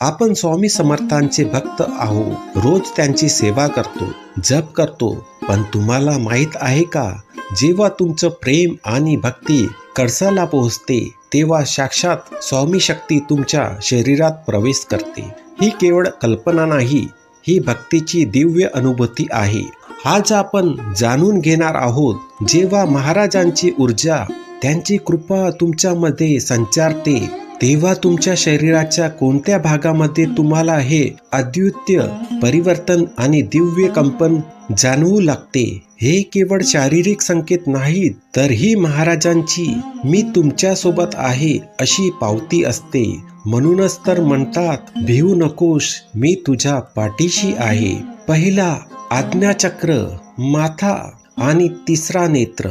आपण स्वामी समर्थांचे भक्त आहोत रोज त्यांची सेवा करतो जप करतो. पण तुम्हाला माहीत आहे का? जेव्हा तुमचं प्रेम आणि भक्ती कळसाला पोहोचते तेव्हा साक्षात स्वामी शक्ती तुमच्या शरीरात प्रवेश करते. ही केवळ कल्पना नाही ही भक्तीची दिव्य अनुभूती आहे. आज आपण जाणून घेणार आहोत जेव्हा महाराजांची ऊर्जा त्यांची कृपा तुमच्यामध्ये संचारते तेव्हा तुमच्या शरीराच्या कोणत्या भागामध्ये तुम्हाला हे अद्वितीय परिवर्तन आणि दिव्य कंपन जाणवू लागते हे केवळ शारीरिक संकेत नाहीत तर ही महाराजांची मी तुमच्यासोबत आहे अशी पावती असते. म्हणूनच तर म्हणतात भिवू नकोस मी तुझ्या पाठीशी आहे. पहिला आज्ञाचक्र माथा आणि तिसरा नेत्र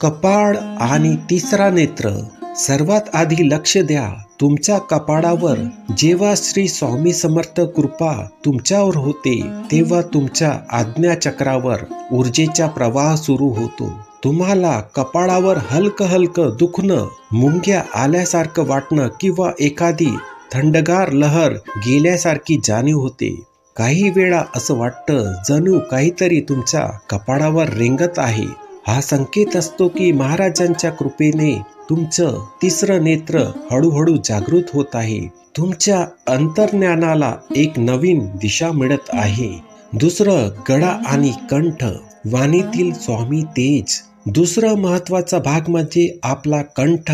कपाळ आणि तिसरा नेत्र सर्वात आधी लक्ष द्या तुमच्या कपाळावर जेव्हा श्री स्वामी समर्थ कृपा तुमच्यावर होते तेव्हा तुमच्या आज्ञाचक्रावर ऊर्जेचा प्रवाह सुरू होतो. तुम्हाला कपाळावर हलकं हलकं दुखणं मुंग्या आल्यासारखं वाटणं किंवा एखादी थंडगार लहर गेल्यासारखी जाणीव होते. काही वेळा असं वाटतं जणू काहीतरी तुमच्या कपाळावर रेंगत आहे. हा संकेत असतो की महाराजांच्या कृपेने तुमचं तिसरं नेत्र हळूहळू जागृत होत आहे. तुमच्या अंतर्ज्ञानाला एक नवीन दिशा मिळत आहे. दुसरं गळा आणि कंठ वाणीतील स्वामी तेज. दुसरा महत्त्वाचा भाग म्हणजे आपला कंठ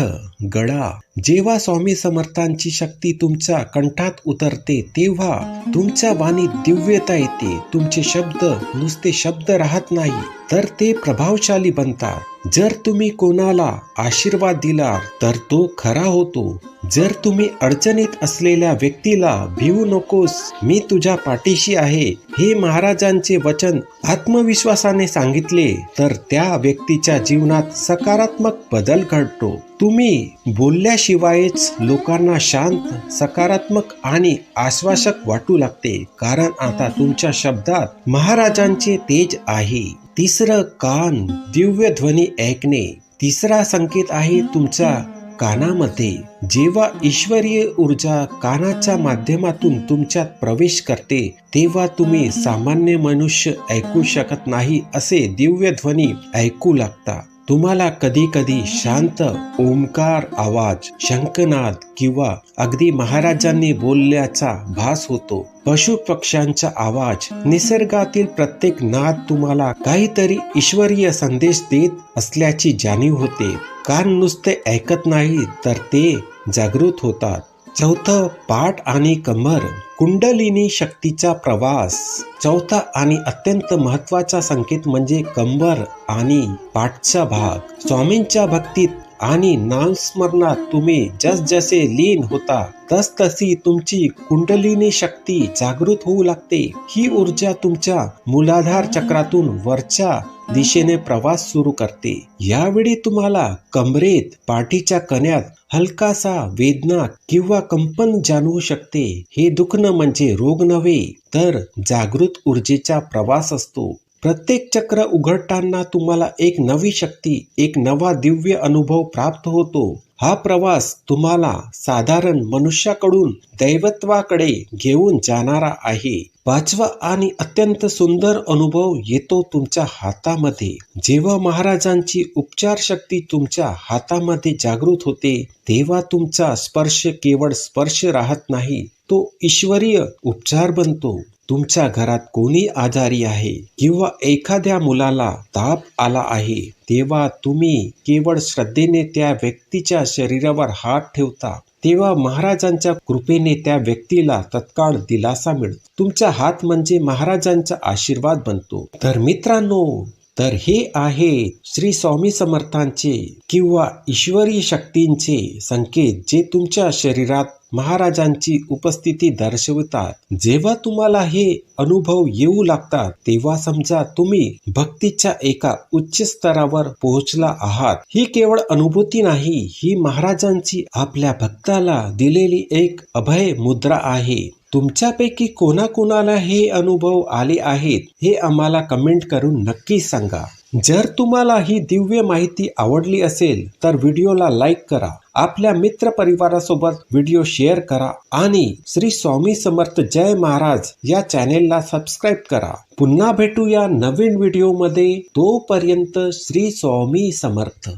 गळा. जेव्हा स्वामी समर्थांची शक्ती तुमच्या कंठात उतरते तेव्हा तुमच्या वाणीत दिव्यता येते. तुमचे शब्द नुसते शब्द राहत नाही तर ते प्रभावशाली बनतात. जर तुम्ही कोणाला आशीर्वाद दिला तर तो खरा होतो. जर तुम्ही अडचणीत असलेल्या व्यक्तीला भिवू नकोस मी तुझ्या पाठीशी आहे हे महाराजांचे वचन आत्मविश्वासाने सांगितले तर त्या व्यक्तीच्या जीवनात सकारात्मक बदल घडतो. तुम्ही बोलल्याशिवायच लोकांना शांत सकारात्मक आणि आश्वासक वाटू लागते कारण आता तुमच्या शब्दात महाराजांचे तेज आहे. तिसरं कान दिव्य ध्वनी ऐकणे. तिसरा संकेत आहे तुमच्या कानामध्ये. जेव्हा ईश्वरीय ऊर्जा कानाच्या माध्यमातून तुमच्यात प्रवेश करते तेव्हा तुम्ही सामान्य मनुष्य ऐकू शकत नाही असे दिव्य ध्वनी ऐकू लागता. तुम्हाला कधी कधी शांत ओंकार आवाज शंखनाद किंवा अगदी महाराजांनी बोलल्याचा भास होतो. पशु पक्ष्यांचा आवाज निसर्गातील प्रत्येक नाद तुम्हाला काहीतरी ईश्वरीय संदेश देत असल्याची जाणीव होते. कान नुसते ऐकत नाही तर ते जागृत होतात. चौथं पाठ आणि कमर कुंडलिनी शक्तीचा प्रवास. चौथा आणि अत्यंत महत्त्वाचा संकेत म्हणजे कंबर आणि पाठचा भाग. स्वामींच्या भक्तीत आणि नामस्मरणात तुम्ही जसजसे लीन होता तस तशी तुमची कुंडलिनी शक्ती जागृत होऊ लागते. ही ऊर्जा तुमच्या मूलाधार चक्रातून वरच्या दिशेने प्रवास सुरू करते. यावेळी तुम्हाला कमरेत पाठीच्या कण्यात हलकासा वेदना किंवा कंपन जाणवू शकते. हे दुखणं म्हणजे रोग नव्हे तर जागृत ऊर्जेचा प्रवास असतो. प्रत्येक चक्र उघडताना तुम्हाला एक नवी शक्ती एक नवा दिव्य अनुभव प्राप्त होतो. हा प्रवास तुम्हाला साधारण मनुष्याकडून दैवत्वाकडे घेऊन जाणारा आहे. पाचवा आणि अत्यंत सुंदर अनुभव येतो तुमच्या हातामध्ये. जेव्हा महाराजांची उपचार शक्ती तुमच्या हातामध्ये जागृत होते तेव्हा तुमचा स्पर्श केवळ स्पर्श राहत नाही तो ईश्वरीय उपचार बनतो. तुमच्या घरात कोणी आजारी आहे किंवा एखाद्या मुलाला ताप आला आहे तेव्हा तुम्ही केवळ श्रद्धेने त्या व्यक्तीच्या शरीरावर हात ठेवता. तेव्हा महाराजांच्या कृपेने त्या व्यक्तीला तत्काळ दिलासा मिळतो. तुमचा हात म्हणजे महाराजांचा आशीर्वाद बनतो. तर मित्रांनो तर हे आहे श्री स्वामी समर्थांचे किंवा ईश्वरी शक्तींचे संकेत जे तुमच्या शरीरात महाराजांची उपस्थिती दर्शवतात. जेव्हा तुम्हाला हे अनुभव येऊ लागतात तेव्हा समजा तुम्ही भक्तीच्या एका उच्च स्तरावर पोहोचला आहात. ही केवळ अनुभूती नाही ही महाराजांची आपल्या भक्ताला दिलेली एक अभय मुद्रा आहे. तुमच्यापैकी कोणाकोणाला हे अनुभव आले आहेत हे आम्हाला कमेंट करून नक्की सांगा. जर तुम्हाला ही दिव्य माहिती आवडली असेल तर व्हिडिओला लाईक करा. आपल्या मित्र परिवारासोबत व्हिडिओ शेअर करा. आणि श्री स्वामी समर्थ जय महाराज या चॅनेलला सबस्क्राईब करा. पुन्हा भेटूया नवीन व्हिडिओमध्ये तोपर्यंत श्री स्वामी समर्थ.